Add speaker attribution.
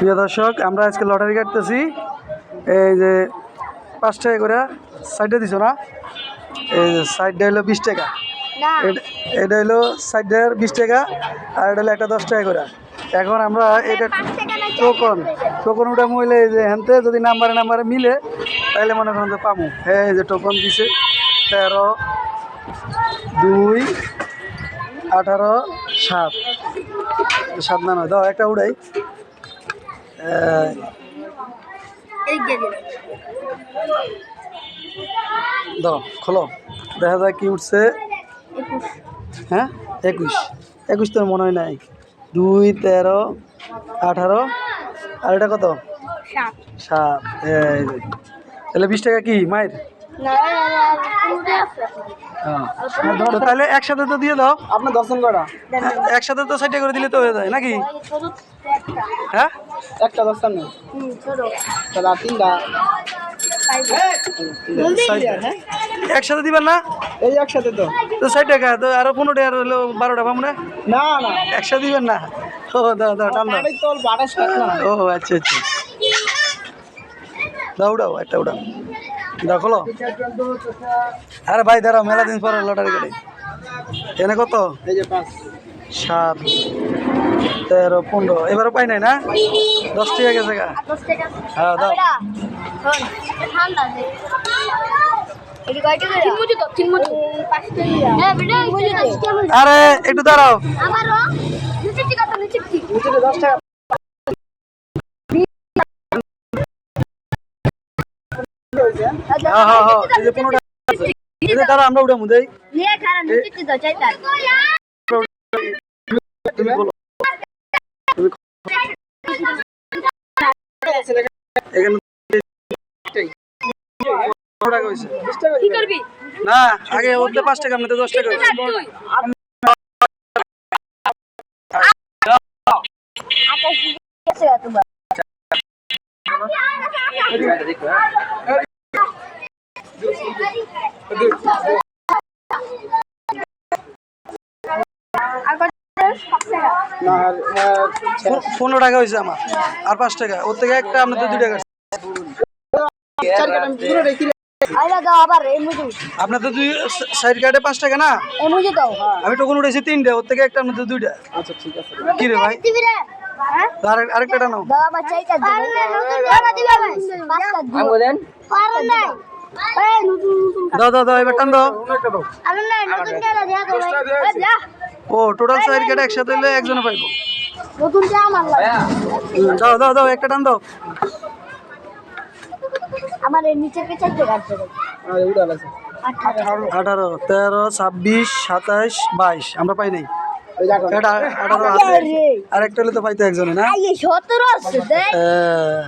Speaker 1: প্রিয় দর্শক আমরা আজকে লটারি কাটতেছি। এই যে পাঁচ টাকা করে সাইডে দিছো না? এই যে সাইডটা হলো বিশ টাকা। এট- হলো সাইডের বিশ টাকা আর এটা হলো একটা দশ টাকা করে। এখন আমরা এটা টোকন টোকন ওটা মহিলা এই যে হ্যান্তে যদি নাম্বারে নাম্বারে মিলে তাহলে মনে করেন যে পামু। হ্যাঁ এই যে টোকন দিছে তেরো দুই আঠারো সাত। সাত না নয় দাও একটা উড়াই। দাও খোলো। দেখা যায় কি উঠছে। হ্যাঁ? একুশ। একুশ তোর মনে হয় নাই। দুই তেরো আঠারো। আর এটা কত?
Speaker 2: সাত।
Speaker 1: তাহলে বিশ টাকা কি মায়ের?
Speaker 2: না কোনটা আছে।
Speaker 1: হ্যাঁ। তাহলে একসাথে তো দিয়ে দাও।
Speaker 3: আপনার দর্শন করা
Speaker 2: দেন।
Speaker 1: একসাথে তো সাইডে করে দিলে তো হয়ে যায় নাকি? হ্যাঁ?
Speaker 3: একটা দর্শন নেই।
Speaker 2: হুম
Speaker 3: তাহলে আর তিনটা?
Speaker 1: একসাথে দিবেন না?
Speaker 3: এই একসাথে তো।
Speaker 1: তো ষাট টাকা তো আরও পনেরো টাকা হলো বারোটা পাবো না?
Speaker 3: না না।
Speaker 1: একসাথে দিবেন না? ও দাও। দাও টান ও আচ্ছা আচ্ছা। দাও উড়াও একটা উড়াও দাও খোলো। আরে ভাই দাঁড়াও মেলা দিন পরে লটারি কাটে এনে কত?
Speaker 3: এই যে পাঁচ।
Speaker 1: সাত তেরো পনেরো। এবারও পাই নাই না? দশ টাকা গেছে গা। হ্যাঁ দাও।
Speaker 2: হ্যাঁ
Speaker 1: আরে একটু দাঁড়াও।
Speaker 3: দশ টাকা।
Speaker 1: হ্যাঁ হ্যাঁ হ্যাঁ এই যে পনেরো টাকা আছে। এই যে দাঁড়া আমরা উঠামু দেই। না আগে ওতে পাঁচ টাকা আপনাদের দশ টাকা হয়েছে পো- পনেরো টাকা হয়েছে আমার। আর পাঁচ টাকা। ওর থেকে একটা আপনাদের দুই টাকা
Speaker 3: চার কাটা আমি পুরো রেখে
Speaker 2: আইলা দাও আবার এই মুজি
Speaker 1: আপনাদের দুই সাইড কার্ডে পাঁচ টাকা না? আমি টোকন উঠেছি তিনটে ওর থেকে একটা আপনাদের দুইটা।
Speaker 3: আচ্ছা ঠিক আছে।
Speaker 1: কি রে ভাই?
Speaker 2: হ্যাঁ
Speaker 1: আরেকটা টানো।
Speaker 2: দাও আবার চাইতা দে পাঁচটা দিবি আবার পাঁচটা দিবি
Speaker 3: বলেন
Speaker 2: পারো না এই নতুন নতুন
Speaker 1: দাও দাও দাও এবার টান দাও ও টোটাল সাইড কার্ডে একসাথে হলে একজনে পাইবো।
Speaker 2: নতুন টাকা আমার
Speaker 1: দাও দাও দাও একটা টান দাও।
Speaker 2: আমার এই নিচে কে চাইতে কাটতে দেবে
Speaker 3: আর আছে
Speaker 2: আঠারো।
Speaker 1: তেরো ছাব্বিশ সাতাইশ বাইশ আমরা পাই নাই।
Speaker 3: ওই
Speaker 1: এটা আঠারো আছে। আর। একটা হলে তো পাইতো একজনে না?
Speaker 2: এই সতেরো আছে দেখ।
Speaker 1: আহ,